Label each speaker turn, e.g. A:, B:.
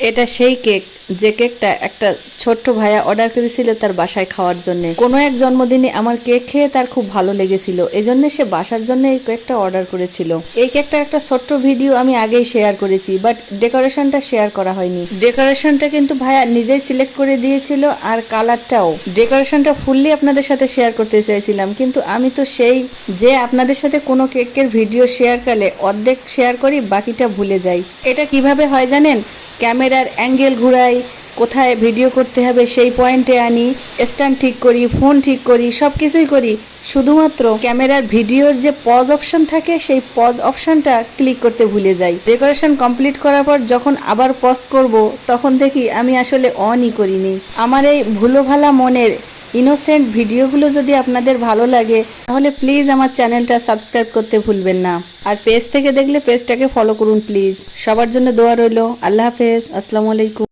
A: এটা সেই কেক, যে কেকটা একটা ছোট্ট ভাইয়া অর্ডার করেছিল তার বাসায় খাওয়ার জন্য। কোনো এক জন্মদিনে আমার কেক খেয়ে তার খুব ভালো লেগেছিল, এজন্য সে বাসার জন্য এই কেকটা অর্ডার করেছিল। এই কেকটা একটা ছোট্ট ভিডিও আমি আগেই শেয়ার করেছি বাট ডেকোরেশনটা শেয়ার করা হয়নি। ডেকোরেশনটা কিন্তু ভাইয়া নিজেই সিলেক্ট করে দিয়েছিল আর কালারটাও ডেকোরেশনটা ফুললি আপনাদের সাথে শেয়ার করতে চাইছিলাম, কিন্তু আমি তো সেই যে আপনাদের সাথে কোনো কেকের ভিডিও শেয়ার করলে অর্ধেক শেয়ার করি, বাকিটা ভুলে যাই। এটা কীভাবে হয় জানেন? ক্যামেরার অ্যাঙ্গেল ঘুরাই, কোথায় ভিডিও করতে হবে সেই পয়েন্টে আনি, স্ট্যান্ড ঠিক করি, ফোন ঠিক করি সব কিছুই করি। শুধুমাত্র ক্যামেরার ভিডিওর যে পজ অপশন থাকে, সেই পজ অপশনটা ক্লিক করতে ভুলে যাই। ডেকোরেশন কমপ্লিট করার পর যখন আবার পজ করব, তখন দেখি আমি আসলে অনই করিনি। আমার এই ভুলোভালা মনের ইনোসেন্ট ভিডিওগুলো যদি আপনাদের ভালো লাগে, তাহলে প্লিজ আমার চ্যানেলটা সাবস্ক্রাইব করতে ভুলবেন না। আর পেজ থেকে দেখলে পেজটাকে ফলো করুন প্লিজ সবার জন্য দোয়া রইল। আল্লাহ হাফেজ। আসসালামু আলাইকুম।